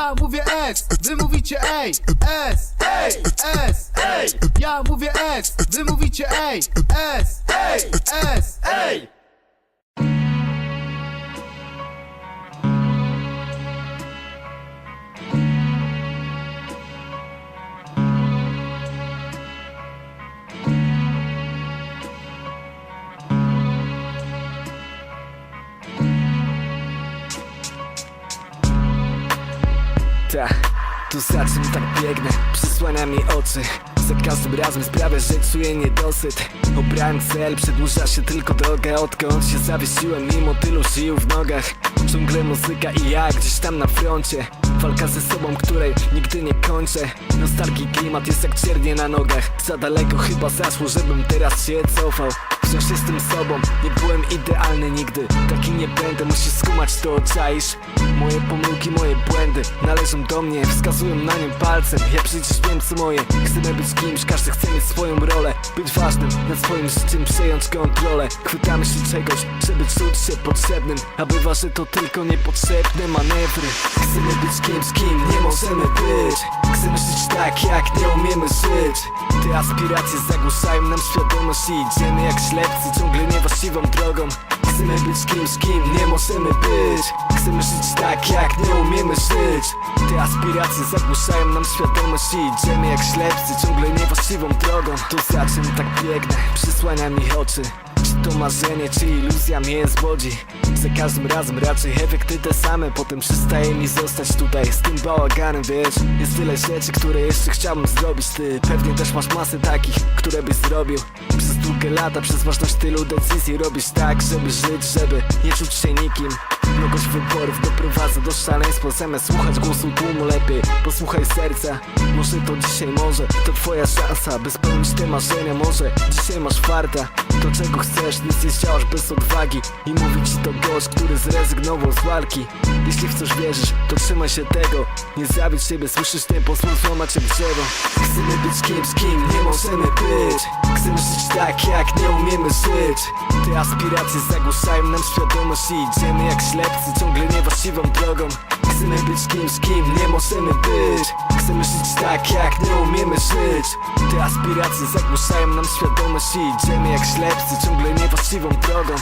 Ja mówię S, wy mówicie ej S, ej, S, ej Ja mówię S, wy mówicie ej S, ej, S, ej Ta, tu za czym tak biegnę? Przysłania mi oczy. Za każdym razem sprawia, że czuję niedosyt. Obrałem cel, przedłuża się tylko droga Odkąd się zawiesiłem mimo tylu sił w nogach. Ciągle muzyka i ja gdzieś tam na froncie. Walka ze sobą, której nigdy nie kończę. Nostalgii klimat jest jak ciernie na nogach. Za daleko chyba zaszło, żebym teraz się cofał Wciąż jestem sobą, nie byłem idealny nigdy. Taki nie będę, musisz skumać to, czaisz? Moje pomyłki, moje błędy należą do mnie. Wskazują na nie palcem, ja przecież wiem co moje. Chcemy być kimś, każdy chce mieć swoją rolę. Być ważnym, nad swoim życiem przejąć kontrolę. Chwytamy się czegoś, żeby czuć się potrzebnym. A bywa, że to tylko niepotrzebne manewry. Chcemy być kimś, kim nie możemy być Chcemy żyć tak, jak nie umiemy żyć. Te aspiracje zagłuszają nam świadomość i idziemy jak ślepcy ciągle niewłaściwą drogą. Chcemy być kimś, kim nie możemy być. Chcemy żyć tak, jak nie umiemy żyć. Te aspiracje zagłuszają nam świadomość i idziemy jak ślepcy ciągle niewłaściwą drogą. Tu za czym tak biegnę, przysłania mi oczy. czy to marzenie, czy iluzja mnie zwodzi Za każdym razem raczej efekty te same Potem przestaje mi zostać tutaj. Z tym bałaganem, wiesz Jest tyle rzeczy, które jeszcze chciałbym zrobić. Ty pewnie też masz masę takich, które byś zrobił. Przez długie lata, przez ważność tylu decyzji Robisz tak, żeby żyć, żeby nie czuć się nikim Mnogość wyborów doprowadza do szaleństwa. Zamiast słuchać głosu tłumu lepiej Posłuchaj serca. Może to dzisiaj może To twoja szansa By spełnić te marzenia. Może Dzisiaj masz farta. To czego chcesz Nic nie chciałaś bez odwagi. I mówi ci to gość, który zrezygnował z walki. Jeśli w coś wierzysz To trzymaj się tego. Nie zabić siebie Słyszysz ten pozwól złamać jak drzewo. Chcemy być kimś, kim nie możemy być Chcemy żyć tak, jak nie umiemy żyć. Te aspiracje zagłuszają nam świadomość I idziemy jak ślepcy, ciągle niewłaściwą drogą. Chcemy być kimś, kim nie możemy być. Chcemy żyć tak, jak nie umiemy żyć. Te aspiracje zagłuszają nam świadomość I idziemy jak ślepcy, ciągle niewłaściwą drogą